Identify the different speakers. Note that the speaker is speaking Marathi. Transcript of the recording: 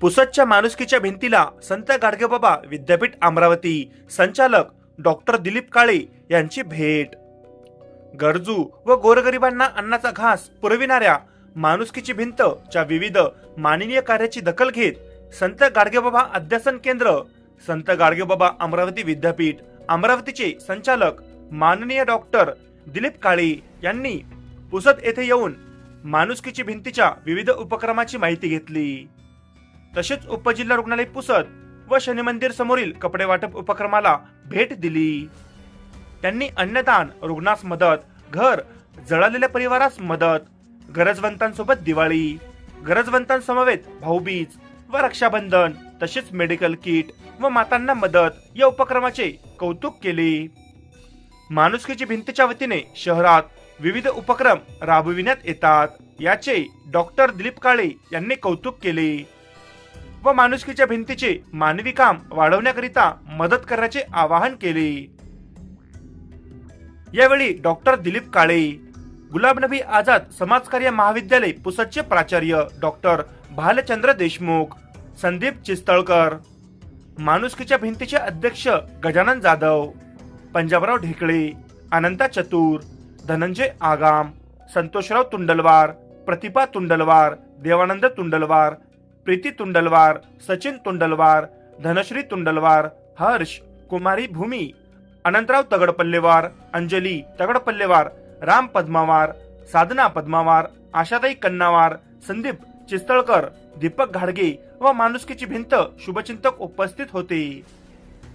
Speaker 1: पुसदच्या माणुसकीच्या भिंतीला संत गाडगेबाबा विद्यापीठ अमरावती. संचालक डॉक्टर दिलीप काळे यांची भेट. गरजू व गोरगरिबांना अन्नाचा घास पुरविणाऱ्या माणुसकीची भिंत च्या विविध माननीय कार्याची दखल घेत संत गाडगेबाबा अध्यासन केंद्र संत गाडगेबाबा अमरावती विद्यापीठ अमरावतीचे संचालक माननीय डॉक्टर दिलीप काळे यांनी पुसद येथे येऊन माणुसकीची भिंतीच्या विविध उपक्रमाची माहिती घेतली. तसेच उपजिल्हा रुग्णालय पुसद व शनी मंदिर समोरील कपडे वाटप उपक्रमाला भेट दिली. त्यांनी अन्नदान रुग्णास मदत घर जळालेल्या परिवारास मदत गरजवंतांसोबत दिवाळी गरजवंतांसमवेत भाऊबीज व रक्षाबंधन तसेच मेडिकल किट व मातांना मदत या उपक्रमाचे कौतुक केले. माणुसकीची भिंतीच्या वतीने शहरात विविध उपक्रम राबविण्यात येतात याचे डॉक्टर दिलीप काळे यांनी कौतुक केले. व माणुसकीच्या भिंतीचे मानवी काम वाढवण्याकरिता मदत करण्याचे आवाहन केले. यावेळी डॉक्टर दिलीप काळे गुलाब नबी आझाद समाजकार्य महाविद्यालय पुसदचे प्राचार्य डॉक्टर भालचंद्र देशमुख संदीप चिस्तळकर माणुसकीच्या भिंतीचे अध्यक्ष गजानन जाधव पंजाबराव ढेकळे अनंता चतुर धनंजय आगाम संतोषराव तुंडलवार प्रतिभा तुंडलवार देवानंद तुंडलवार प्रीती तुंडलवार सचिन तुंडलवार धनश्री तुंडलवार हर्ष कुमारी भूमी अनंतराव तगडपल्लेवार अंजली तगडपल्लेवार राम पद्मावार साधना पद्मावार आशाताई कन्नावार संदीप चिस्तळकर दीपक घाडगे व माणुसकीची भिंत शुभचिंतक उपस्थित होते.